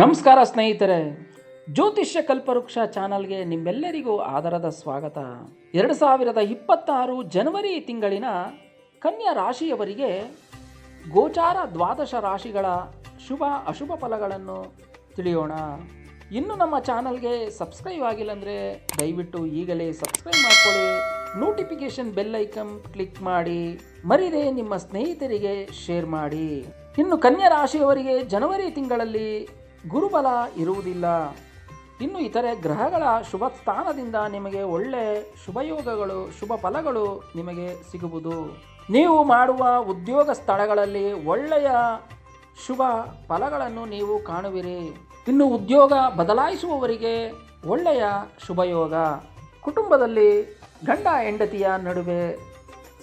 ನಮಸ್ಕಾರ ಸ್ನೇಹಿತರೆ. ಜ್ಯೋತಿಷ್ಯ ಕಲ್ಪವೃಕ್ಷ ಚಾನಲ್ಗೆ ನಿಮ್ಮೆಲ್ಲರಿಗೂ ಆದರದ ಸ್ವಾಗತ. ಎರಡು ಸಾವಿರದ ಇಪ್ಪತ್ತಾರು ಜನವರಿ ತಿಂಗಳಿನ ಕನ್ಯಾ ರಾಶಿಯವರಿಗೆ ಗೋಚಾರ ದ್ವಾದಶ ರಾಶಿಗಳ ಶುಭ ಅಶುಭ ಫಲಗಳನ್ನು ತಿಳಿಯೋಣ. ಇನ್ನು ನಮ್ಮ ಚಾನಲ್ಗೆ ಸಬ್ಸ್ಕ್ರೈಬ್ ಆಗಿಲ್ಲ ಅಂದರೆ ದಯವಿಟ್ಟು ಈಗಲೇ ಸಬ್ಸ್ಕ್ರೈಬ್ ಮಾಡಿಕೊಳ್ಳಿ. ನೋಟಿಫಿಕೇಶನ್ ಬೆಲ್ ಐಕನ್ ಕ್ಲಿಕ್ ಮಾಡಿ, ಮರಿದೆ ನಿಮ್ಮ ಸ್ನೇಹಿತರಿಗೆ ಶೇರ್ ಮಾಡಿ. ಇನ್ನು ಕನ್ಯಾ ರಾಶಿಯವರಿಗೆ ಜನವರಿ ತಿಂಗಳಲ್ಲಿ ಗುರುಬಲ ಇರುವುದಿಲ್ಲ. ಇನ್ನು ಇತರೆ ಗ್ರಹಗಳ ಶುಭ ಸ್ಥಾನದಿಂದ ನಿಮಗೆ ಒಳ್ಳೆ ಶುಭಯೋಗಗಳು ಶುಭ ಫಲಗಳು ನಿಮಗೆ ಸಿಗುವುದು. ನೀವು ಮಾಡುವ ಉದ್ಯೋಗ ಸ್ಥಳಗಳಲ್ಲಿ ಒಳ್ಳೆಯ ಶುಭ ಫಲಗಳನ್ನು ನೀವು ಕಾಣುವಿರಿ. ಇನ್ನು ಉದ್ಯೋಗ ಬದಲಾಯಿಸುವವರಿಗೆ ಒಳ್ಳೆಯ ಶುಭಯೋಗ. ಕುಟುಂಬದಲ್ಲಿ ಗಂಡ ಹೆಂಡತಿಯ ನಡುವೆ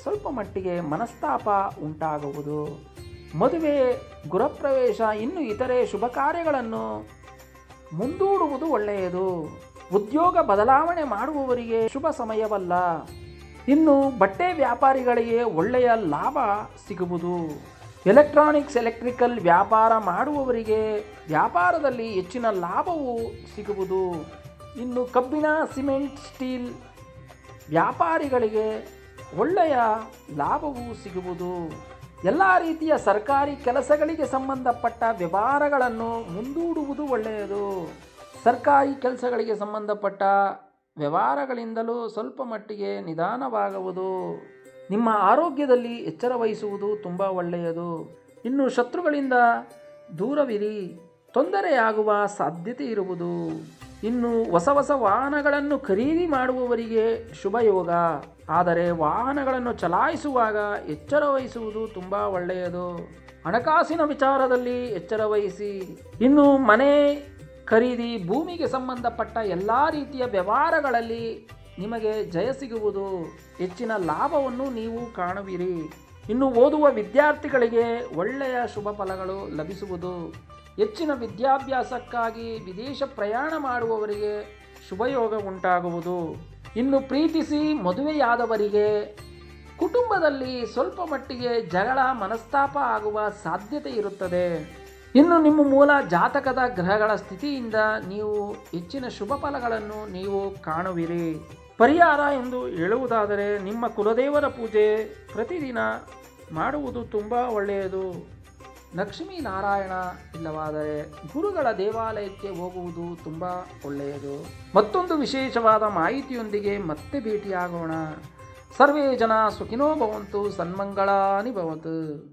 ಸ್ವಲ್ಪ ಮಟ್ಟಿಗೆ ಮನಸ್ತಾಪ ಉಂಟಾಗುವುದು. ಮದುವೆ, ಗೃಹಪ್ರವೇಶ, ಇನ್ನು ಇತರೆ ಶುಭ ಕಾರ್ಯಗಳನ್ನು ಮುಂದೂಡುವುದು ಒಳ್ಳೆಯದು. ಉದ್ಯೋಗ ಬದಲಾವಣೆ ಮಾಡುವವರಿಗೆ ಶುಭ ಸಮಯವಲ್ಲ. ಇನ್ನು ಬಟ್ಟೆ ವ್ಯಾಪಾರಿಗಳಿಗೆ ಒಳ್ಳೆಯ ಲಾಭ ಸಿಗುವುದು. ಎಲೆಕ್ಟ್ರಾನಿಕ್ಸ್, ಎಲೆಕ್ಟ್ರಿಕಲ್ ವ್ಯಾಪಾರ ಮಾಡುವವರಿಗೆ ವ್ಯಾಪಾರದಲ್ಲಿ ಹೆಚ್ಚಿನ ಲಾಭವು ಸಿಗುವುದು. ಇನ್ನು ಕಬ್ಬಿಣ, ಸಿಮೆಂಟ್, ಸ್ಟೀಲ್ ವ್ಯಾಪಾರಿಗಳಿಗೆ ಒಳ್ಳೆಯ ಲಾಭವು ಸಿಗುವುದು. ಎಲ್ಲ ರೀತಿಯ ಸರ್ಕಾರಿ ಕೆಲಸಗಳಿಗೆ ಸಂಬಂಧಪಟ್ಟ ವ್ಯವಹಾರಗಳನ್ನು ಮುಂದೂಡುವುದು ಒಳ್ಳೆಯದು. ಸರ್ಕಾರಿ ಕೆಲಸಗಳಿಗೆ ಸಂಬಂಧಪಟ್ಟ ವ್ಯವಹಾರಗಳಿಂದಲೂ ಸ್ವಲ್ಪ ಮಟ್ಟಿಗೆ ನಿಧಾನವಾಗುವುದು. ನಿಮ್ಮ ಆರೋಗ್ಯದಲ್ಲಿ ಎಚ್ಚರ ವಹಿಸುವುದು ತುಂಬ ಒಳ್ಳೆಯದು. ಇನ್ನು ಶತ್ರುಗಳಿಂದ ದೂರವಿರಿ. ತೊಂದರೆಯಾಗುವ ಸಾಧ್ಯತೆ ಇರುವುದು. ಇನ್ನು ಹೊಸ ಹೊಸ ವಾಹನಗಳನ್ನು ಖರೀದಿ ಮಾಡುವವರಿಗೆ ಶುಭ ಯೋಗ ಆದರೆ ವಾಹನಗಳನ್ನು ಚಲಾಯಿಸುವಾಗ ಎಚ್ಚರ ವಹಿಸುವುದು ತುಂಬ ಒಳ್ಳೆಯದು. ಹಣಕಾಸಿನ ವಿಚಾರದಲ್ಲಿ ಎಚ್ಚರ ವಹಿಸಿ. ಇನ್ನು ಮನೆ ಖರೀದಿ, ಭೂಮಿಗೆ ಸಂಬಂಧಪಟ್ಟ ಎಲ್ಲ ರೀತಿಯ ವ್ಯವಹಾರಗಳಲ್ಲಿ ನಿಮಗೆ ಜಯ ಸಿಗುವುದು. ಹೆಚ್ಚಿನ ಲಾಭವನ್ನು ನೀವು ಕಾಣುವಿರಿ. ಇನ್ನು ಓದುವ ವಿದ್ಯಾರ್ಥಿಗಳಿಗೆ ಒಳ್ಳೆಯ ಶುಭ ಫಲಗಳು ಲಭಿಸುವುದು. ಹೆಚ್ಚಿನ ವಿದ್ಯಾಭ್ಯಾಸಕ್ಕಾಗಿ ವಿದೇಶ ಪ್ರಯಾಣ ಮಾಡುವವರಿಗೆ ಶುಭಯೋಗ ಉಂಟಾಗುವುದು. ಇನ್ನು ಪ್ರೀತಿಸಿ ಮದುವೆಯಾದವರಿಗೆ ಕುಟುಂಬದಲ್ಲಿ ಸ್ವಲ್ಪ ಮಟ್ಟಿಗೆ ಜಗಳ, ಮನಸ್ತಾಪ ಆಗುವ ಸಾಧ್ಯತೆ ಇರುತ್ತದೆ. ಇನ್ನು ನಿಮ್ಮ ಮೂಲ ಜಾತಕದ ಗ್ರಹಗಳ ಸ್ಥಿತಿಯಿಂದ ನೀವು ಹೆಚ್ಚಿನ ಶುಭ ಫಲಗಳನ್ನು ನೀವು ಕಾಣುವಿರಿ. ಪರಿಹಾರ ಎಂದು ಹೇಳುವುದಾದರೆ ನಿಮ್ಮ ಕುಲದೇವರ ಪೂಜೆ ಪ್ರತಿದಿನ ಮಾಡುವುದು ತುಂಬ ಒಳ್ಳೆಯದು. ಲಕ್ಷ್ಮೀ ನಾರಾಯಣ ಇಲ್ಲವಾದರೆ ಗುರುಗಳ ದೇವಾಲಯಕ್ಕೆ ಹೋಗುವುದು ತುಂಬ ಒಳ್ಳೆಯದು. ಮತ್ತೊಂದು ವಿಶೇಷವಾದ ಮಾಹಿತಿಯೊಂದಿಗೆ ಮತ್ತೆ ಭೇಟಿಯಾಗೋಣ. ಸರ್ವೇ ಜನ ಸುಖಿನೋ ಭವಂತು, ಸನ್ಮಂಗಳಾನಿ ಭವತು.